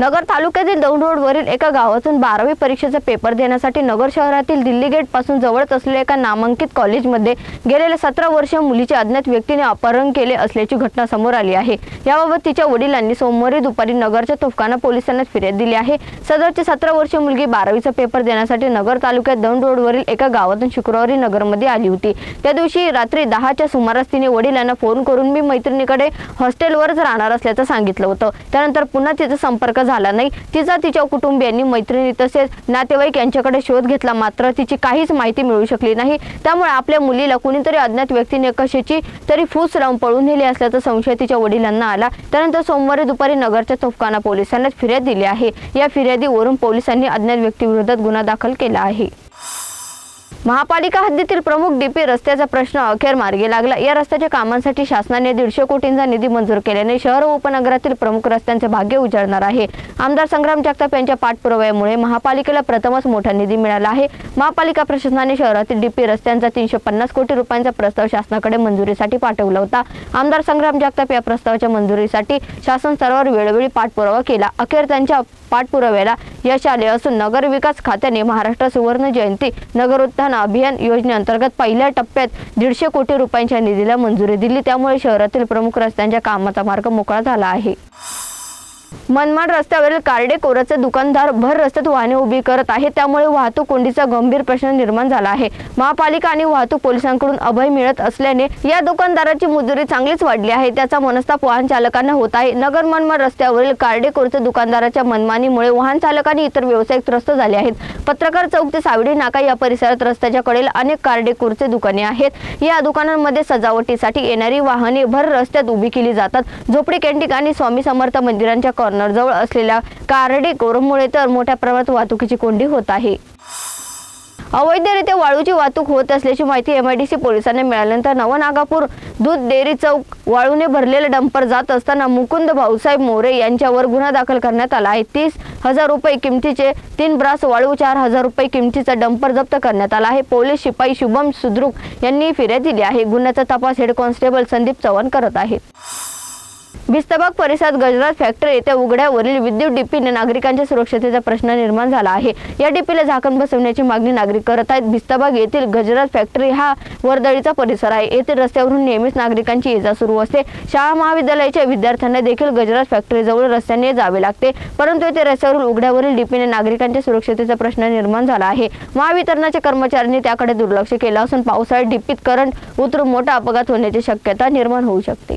नगर तालुक्यातील दौंड रोडवरील एका गावातून बारावी परीक्षेचा पेपर देण्यासाठी नगर शहरातील दिल्ली गेटपासून जवळच असलेल्या एका नामांकित कॉलेजमध्ये गेलेल्या सतरा वर्ष मुलीचे अज्ञात व्यक्तीने अपहरण केले असल्याची घटना समोर आली आहे. याबाबत तिच्या वडिलांनी सोमवारी दुपारी नगरच्या तोफखाना पोलिसांना फिर्याद दिली आहे. सदरची सतरा वर्ष मुलगी बारावीचा पेपर देण्यासाठी नगर तालुक्यात दौंड रोडवरील एका गावातून शुक्रवारी नगरमध्ये आली होती. त्या दिवशी रात्री दहाच्या सुमारास तिने वडिलांना फोन करून मी मैत्रिणीकडे हॉस्टेलवरच राहणार असल्याचं सांगितलं होतं. त्यानंतर पुन्हा तिचा संपर्क झाला नाही. तिचा तिच्या कुटुंबियांनी मैत्रिणी तसेच नातेवाईक यांच्याकडे शोध घेतला मात्र तिची काहीच माहिती मिळू शकली नाही. त्यामुळे आपल्या मुलीला कुणीतरी अज्ञात व्यक्तीने कशाची तरी फूस लावून पळून नेली असल्याचा संशय तिच्या वडिलांना आला. त्यानंतर सोमवारी दुपारी नगरच्या तोफखाना पोलिसांना फिर्याद दिली आहे. या फिर्यादीवरून पोलिसांनी अज्ञात व्यक्तीविरोधात गुन्हा दाखल केला आहे. महापालिका हद्दीतील प्रमुख डीपी रस्त्याचा प्रश्न अखेर मार्गी लागला. या रस्त्याच्या कामांसाठी शासनाने दीडशे कोटींचा निधी मंजूर केल्याने शहर व उपनगरातील प्रमुख रस्त्यांचे भाग्य उजाडणार आहे. आमदार संग्राम जगताप यांच्या पाठपुराव्यामुळे महापालिकेला प्रथमच मोठा निधी मिळाला आहे. महापालिका प्रशासनाने शहरातील डीपी रस्त्यांचा तीनशे पन्नास कोटी रुपयांचा प्रस्ताव शासनाकडे मंजुरीसाठी पाठवला होता. आमदार संग्राम जगताप या प्रस्तावाच्या मंजुरीसाठी शासन स्तरावर वेळोवेळी पाठपुरावा केला. अखेर त्यांच्या पाठपुराव्याला यश आले असून नगर विकास खात्याने महाराष्ट्र सुवर्ण जयंती नगरोत्थान अभियान योजनेअंतर्गत पहिल्या टप्प्यात दीडशे कोटी रुपयांच्या निधीला मंजुरी दिली. त्यामुळे शहरातील प्रमुख रस्त्यांच्या कामाचा मार्ग मोकळा झाला आहे. मनमाड रस्त्यावरील कार्डे कोराचे दुकानदार भर रस्त्यात वाहने उभी करत आहे त्यामुळे वाहतूक कोंडीचा गंभीर प्रश्न निर्माण झाला आहे. महापालिका आणि वाहतूक पोलिसांकडून अभय मिळत असल्याने या दुकानदाराची मुजुरी चांगलीच वाढली आहे. त्याचा मनस्ताप वाहन चालकांना होत आहे. नगर मनमाड रस्त्यावरील कार्डे कोरचे दुकानदाराच्या मनमानीमुळे वाहन चालकांनी इतर व्यावसायिक त्रस्त झाले आहेत. पत्रकार चौक ते सावडी नाका या परिसरात रस्त्याच्या कडेला अनेक कार्डे कोरचे दुकाने आहेत. या दुकानांमध्ये सजावटीसाठी येणारी वाहने भर रस्त्यात उभी केली जातात. झोपडी कॅन्टीन आणि स्वामी समर्थ मंदिरांच्या कॉर्नर जवळ असलेल्या कारडे कोरमुळे तर मोठ्या प्रमाणात वाहतुकीची कोंडी होत आहे. अवैधरित्या वाळूची वाहतूक होत असल्याची माहिती एमआयडीसी पोलिसांनी मिळाल्यानंतर नवनागापूर दूध डेअरी चौक वाळूने भरलेले डंपर जात असताना मुकुंद भाऊसाहेब मोरे यांच्यावर गुन्हा दाखल करण्यात आला आहे. तीस हजार रुपये किमतीचे तीन ब्रास वाळू चार हजार रुपये किमतीचा डंपर जप्त करण्यात आला आहे. पोलीस शिपाई शुभम सुद्रुक यांनी फिर्याद दिली आहे. गुन्ह्याचा तपास हेड कॉन्स्टेबल संदीप चव्हाण करत आहेत. भिस्तबाग परिसरात गजराज फॅक्टरी येथे उघड्यावरील विद्युत डीपीने नागरिकांच्या सुरक्षतेचा प्रश्न निर्माण झाला आहे. या डीपीला झाकण बसवण्याची मागणी नागरिक करत आहेत. भिस्तबाग येथील गजराज फॅक्टरी हा वर्दळीचा परिसर आहे. येथील रस्त्यावरून नेहमीच नागरिकांची ये जा सुरू असते. शाळा महाविद्यालयाच्या विद्यार्थ्यांना देखील गजराज फॅक्टरीजवळ रस्त्याने जावे लागते. परंतु येथे रस्त्यावरील उघड्यावरील डीपीने नागरिकांच्या सुरक्षतेचा प्रश्न निर्माण झाला आहे. महावितरणाच्या कर्मचाऱ्यांनी त्याकडे दुर्लक्ष केलं असून पावसाळ्यात डीपीत करंट उतरून मोठा अपघात होण्याची शक्यता निर्माण होऊ शकते.